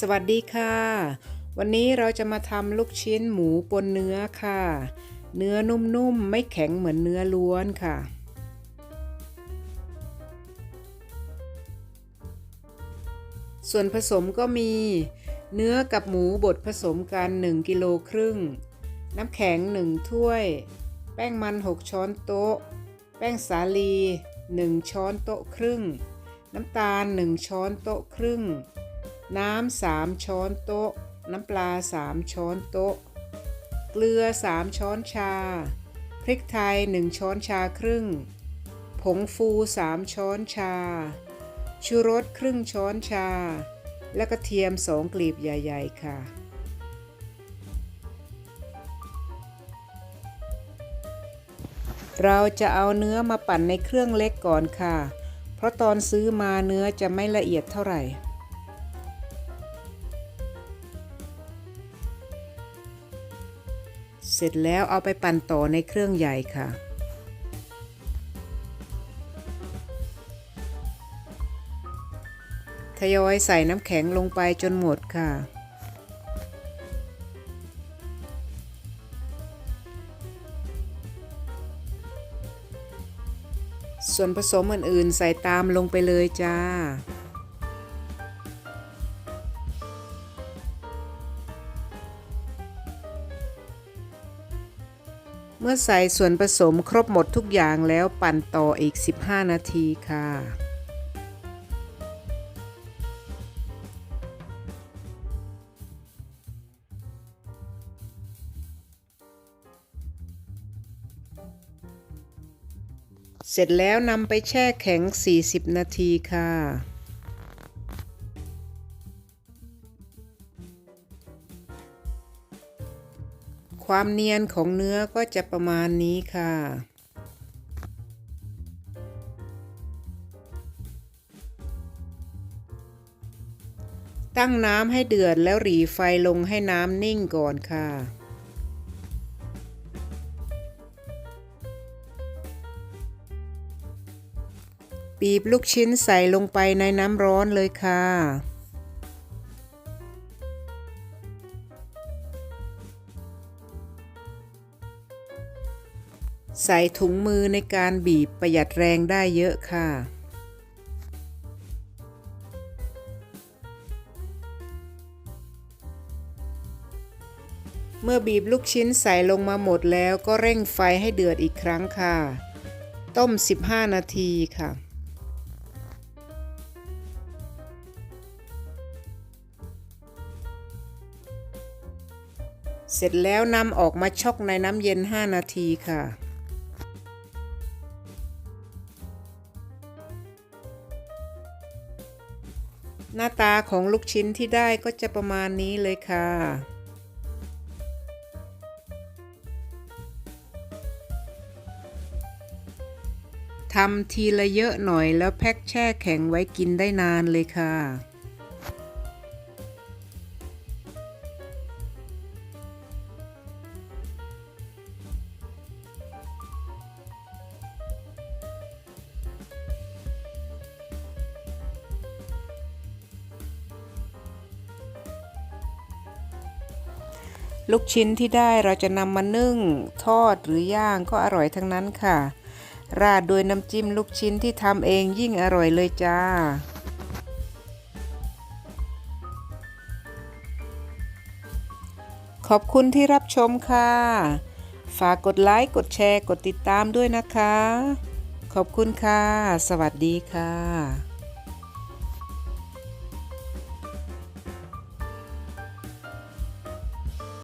สวัสดีค่ะ วันนี้เราจะมาทำลูกชิ้นหมูปนเนื้อค่ะ เนื้อนุ่มๆ ไม่แข็งเหมือนเนื้อล้วนค่ะ ส่วนผสมก็มี เนื้อกับหมูบดผสมกัน 1 กิโลครึ่ง น้ำแข็ง 1 ถ้วย แป้งมัน 6 ช้อนโต๊ะ แป้งสาลี 1 ช้อนโต๊ะครึ่ง น้ำตาล 1 ช้อนโต๊ะครึ่ง น้ำสามช้อนโต๊ะ น้ำปลาสามช้อนโต๊ะ เกลือสามช้อนชา พริกไทยหนึ่งช้อนชาครึ่ง ผงฟูสามช้อนชา ชูรสครึ่งช้อนชา และกระเทียมสองกลีบใหญ่ ๆ ค่ะเราจะเอาเนื้อมาปั่นในเครื่องเล็กก่อนค่ะ เพราะตอนซื้อมาเนื้อจะไม่ละเอียดเท่าไหร่ เสร็จแล้วเอาไปปั่นต่อในเครื่องใหญ่ค่ะทยอยใส่น้ำแข็งลงไปจนหมดค่ะ ส่วนผสมอื่นๆใส่ตามลงไปเลยจ้า มื่อใส่ส่วนผสมครบหมดทุกอย่างแล้วปั่นต่ออีก 15 นาทีค่ะเสร็จแล้วนำไปแช่แข็ง 40 นาทีค่ะ ความเนียนของเนื้อก็จะประมาณนี้ค่ะ ตั้งน้ำให้เดือดแล้วหรีไฟลงให้น้ำนิ่งก่อนค่ะบีบลูกชิ้นใส่ลงไปในน้ำร้อนเลยค่ะ ใส่ถุงมือในการบีบประหยัดแรงได้เยอะค่ะ เมื่อบีบลูกชิ้นใส่ลงมาหมดแล้วก็เร่งไฟให้เดือดอีกครั้งค่ะ ต้ม 15 นาทีค่ะเสร็จแล้วนำออกมาช็อกในน้ำเย็น 5 นาทีค่ะ หน้าตาของลูกชิ้นที่ได้ก็จะประมาณนี้เลยค่ะ ทำทีละเยอะหน่อยแล้วแพ็คแช่แข็งไว้กินได้นานเลยค่ะ ลูกชิ้นที่ได้เราจะนำมานึ่ง ทอดหรือย่างก็อร่อยทั้งนั้นค่ะ ราดโดยน้ำจิ้มลูกชิ้นที่ทำเองยิ่งอร่อยเลยจ้าขอบคุณที่รับชมค่ะ ฝากกดไลค์ กดแชร์ กดติดตามด้วยนะคะ ขอบคุณค่ะ สวัสดีค่ะ